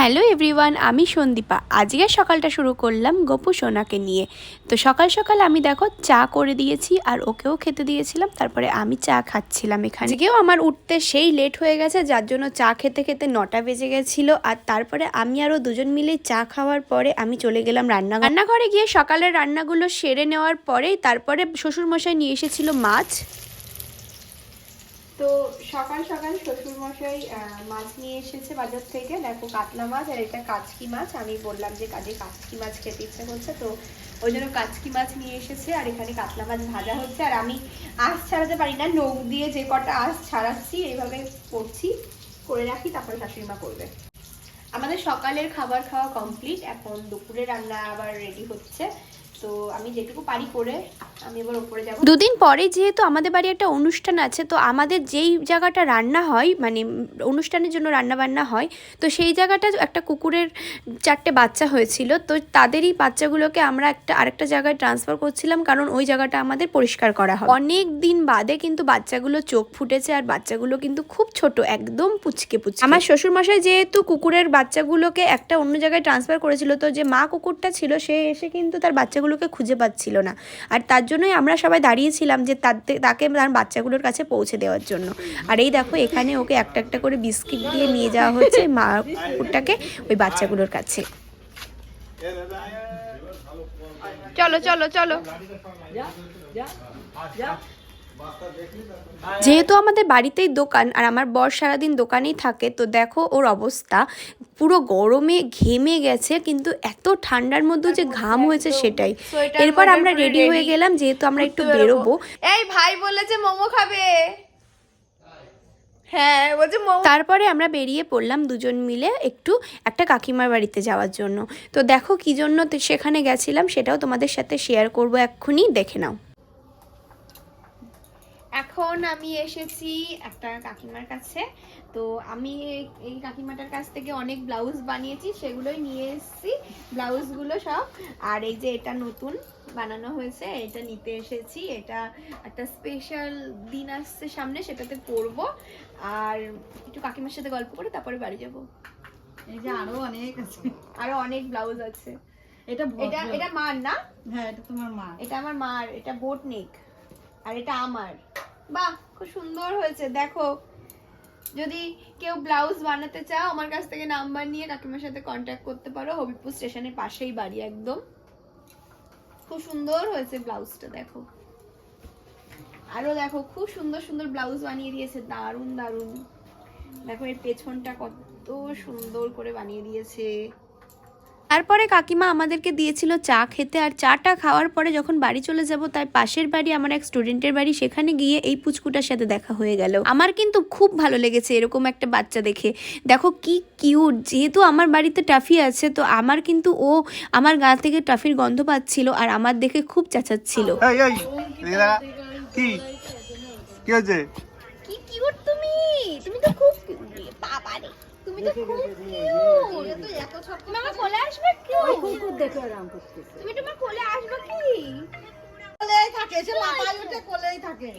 Hello everyone, আমি সন্দীপা। আজকে সকালটা শুরু করলাম গপু সোনাকে নিয়ে। তো সকাল সকাল আমি দেখো চা করে দিয়েছি আর ওকেও খেতে দিয়েছিলাম, তারপরে আমি চা খাচ্ছিলাম এখানে। আজকেও আমার উঠতে সেই লেট হয়ে গেছে, যার জন্য চা খেতে খেতে নটা বেজে গেছিল আর তারপরে আমি আরও দুজন মিলে চা খাওয়ার পরে আমি চলে গেলাম রান্না রান্নাঘরে গিয়ে সকালের রান্নাগুলো সেরে নেওয়ার পরেই তারপরে শ্বশুরমশাই নিয়ে এসেছিল মাছ। তো সকাল সকাল শ্বশুর মশাই মাছ নিয়ে এসেছে বাজার থেকে। দেখো কাতলা মাছ আর এটা কাচকি মাছ। আমি বললাম যে কাজে কাচকি মাছ খেতে ইচ্ছে করছে, তো ওই জন্য কাচকি মাছ নিয়ে এসেছে আর এখানে কাতলা মাছ ভাজা হচ্ছে। আর আমি আঁশ ছাড়াতে পারি না, নখ দিয়ে যে কটা আঁশ ছাড়াচ্ছি, এইভাবে করছি, করে রাখি, তারপরে শাশুড়ি মা করবে। আমাদের সকালের খাবার খাওয়া কমপ্লিট এখন দুপুরে রান্না আবার রেডি হচ্ছে। তো আমি দুদিন পরে যেহেতু আমাদের বাড়ি একটা অনুষ্ঠান আছে, তো আমাদের যেই জায়গাটা রান্না হয় মানে অনুষ্ঠানের জন্য রান্না বান্না হয়, তো সেই জায়গাটা একটা কুকুরের চারটে বাচ্চা হয়েছিল, তো তাদেরই বাচ্চাগুলোকে আমরা একটা আরেকটা জায়গায় ট্রান্সফার করছিলাম, কারণ ওই জায়গাটা আমাদের পরিষ্কার করা হয়। অনেক দিন বাদে কিন্তু বাচ্চাগুলো চোখ ফুটেছে, আর বাচ্চাগুলো কিন্তু খুব ছোট, একদম পুচকে পুচকে। আমার শ্বশুরমশাই যেহেতু কুকুরের বাচ্চাগুলোকে একটা অন্য জায়গায় ট্রান্সফার করেছিল, তো যে মা কুকুরটা ছিল, সে এসে কিন্তু তার বাচ্চাগুলোকে খুঁজে পাচ্ছিল না। আর তার জন্যই আমরা সবাই দাঁড়িয়েছিলাম যে তাতে- তাকে তার বাচ্চাগুলোর কাছে পৌঁছে দেওয়ার জন্য। আর এই দেখো এখানে ওকে একটা একটা করে বিস্কিট দিয়ে নিয়ে যাওয়া হচ্ছে মা কুকুরটাকে ওই বাচ্চাগুলোর কাছে। চলো চলো চলো। যেহেতু আমাদের বাড়িতেই দোকান আর আমার বর সারাদিন দোকানেই থাকে তো দেখো ওর অবস্থা। পুরো গরমে ঘেমে গেছে কিন্তু এত ঠান্ডার মধ্যে যে ঘাম হয়েছে সেটাই। এরপর আমরা রেডি হয়ে গেলাম যেহেতু আমরা একটু বেরোবো। এই ভাই বলেছে মোমো খাবে। হ্যাঁ তারপরে আমরা বেরিয়ে পড়লাম দুজন মিলে একটু একটা কাকিমার বাড়িতে যাওয়ার জন্য। তো দেখো কি জন্য সেখানে গেছিলাম সেটাও তোমাদের সাথে শেয়ার করব এক্ষুনি দেখে নাও। এখন আমি এসেছি একটা কাকিমার কাছে। তো আমি এই- কাকিমাটার কাছ থেকে অনেক ব্লাউজ বানিয়েছি সেগুলোই নিয়ে এসেছি। ব্লাউজগুলো সব। আর এই যে এটা নতুন বানানো হয়েছে এটা নিতে এসেছি। এটা একটা স্পেশাল দিন আসছে সামনে সেটাতে পরবো। আর একটু কাকিমার সাথে গল্প করে তারপরে বাড়ি যাব। এই যে আরও অনেক আছে। আরও অনেক ব্লাউজ আছে। এটা এটা। এটা মার না? হ্যাঁ এটা তোমার মা এটা আমার মার এটা বোট নেক আর এটা আমার। বাহ, খুব সুন্দর হয়েছে। দেখো, যদি কেউ ব্লাউজ বানাতে চাও, আমার কাছ থেকে নাম্বার নিয়ে কাকিমার সাথে কন্ট্যাক্ট করতে পারো। হবিপুর স্টেশনের পাশেই বাড়ি একদম। খুব সুন্দর হয়েছে ব্লাউজটা, দেখো। আরও দেখো, খুব সুন্দর সুন্দর ব্লাউজ বানিয়ে দিয়েছে। দারুণ দারুণ। দেখো, এর পেছনটা কত সুন্দর করে বানিয়ে দিয়েছে। তারপরে কাকিমা আমাদেরকে দিয়েছিল চা খেতে আর চাটা খাওয়ার পরে যখন বাড়ি চলে যাব তার পাশের বাড়ি আমার এক স্টুডেন্টের বাড়ি সেখানে গিয়ে এই পুচকুটার সাথে দেখা হয়ে গেল। আমার কিন্তু খুব ভালো লেগেছে এরকম একটা বাচ্চা দেখে। দেখো কি কিউট যেহেতু আমার বাড়িতে টাফি আছে তো আমার কিন্তু ও আমার গা থেকে টাফির গন্ধ পাচ্ছিল আর আমার দেখে খুব চেঁচাচ্ছিল। কি? কি হয়েছে? কি কিউট তুমি? তুমি তো খুব বাবা রে তুমি তো খুব কিউট তুমি আমার কোলে আসবে কি? কুকুর দেখে আরাম করতে তুমি তোমার কোলে আসবে কি? কোলেই থাকে সে মাথায় উঠে কোলেই থাকে।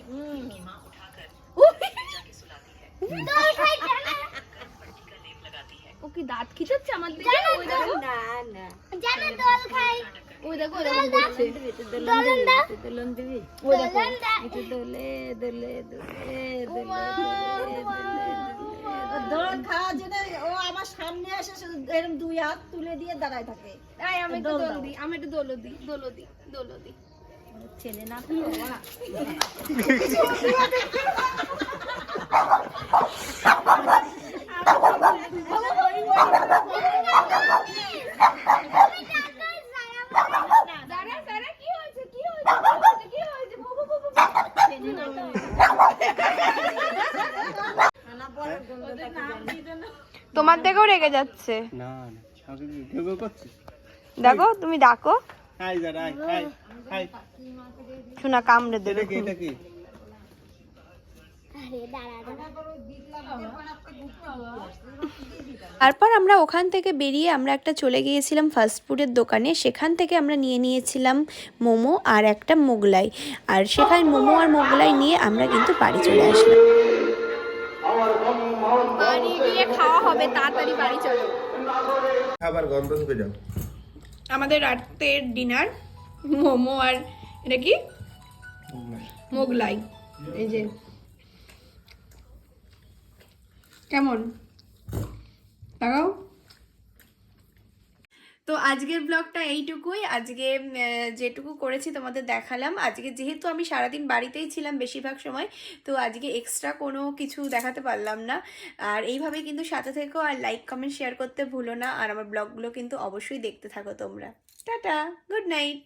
ও কি দাঁত খিচাচ্ছে আমার দিকে? ওই দেখো। না না। জানো দোল খাই? ওই দেখো ওই দেখো বলছে। দোলন দা? দোলন দিবি ওই দেখো। একটু দোলে দোলে দোলে দোলে। দোলন খাওয়ার জন্য ও আমার সামনে এসে এরকম দুই হাত তুলে দিয়ে দাঁড়ায় থাকে। এই আমি একটু দোল দিই আমি একটু দোল দিই দোল দিই দোল দিই। ছেলে না তো কি হয়েছে কি কি। তোমার দেখেও রেগে যাচ্ছে। না দেখো তুমি ডাকো। শোনা কামড়ে দেবে। তারপর আমরা ওখান থেকে বেরিয়ে আমরা একটা চলে গিয়েছিলাম ফাস্ট ফুডের দোকানে। সেখান থেকে আমরা নিয়ে নিয়েছিলাম মোমো আর একটা মোগলাই। আর সেখানে মোমো আর মোগলাই নিয়ে আমরা কিন্তু বাড়ি চলে আসলাম। বাড়ি গিয়ে খাওয়া হবে তাড়াতাড়ি বাড়ি চলো। খাবার গন্ধ শুকে যাও। আমাদের রাতের ডিনার মোমো আর এটা কি? মোগলাই। এই যে। কেমন? তাকাও। আজকের ব্লগটা এইটুকুই। আজকে যেটুকু করেছি তোমাদের দেখালাম। আজকে যেহেতু আমি সারাদিন বাড়িতেই ছিলাম বেশিরভাগ সময়, তো আজকে এক্সট্রা কোনো কিছু দেখাতে পারলাম না। আর এইভাবে কিন্তু সাথে থেকেও আর লাইক কমেন্ট শেয়ার করতে ভুলো না। আর আমার ব্লগগুলো কিন্তু অবশ্যই দেখতে থাকো তোমরা। Tata good night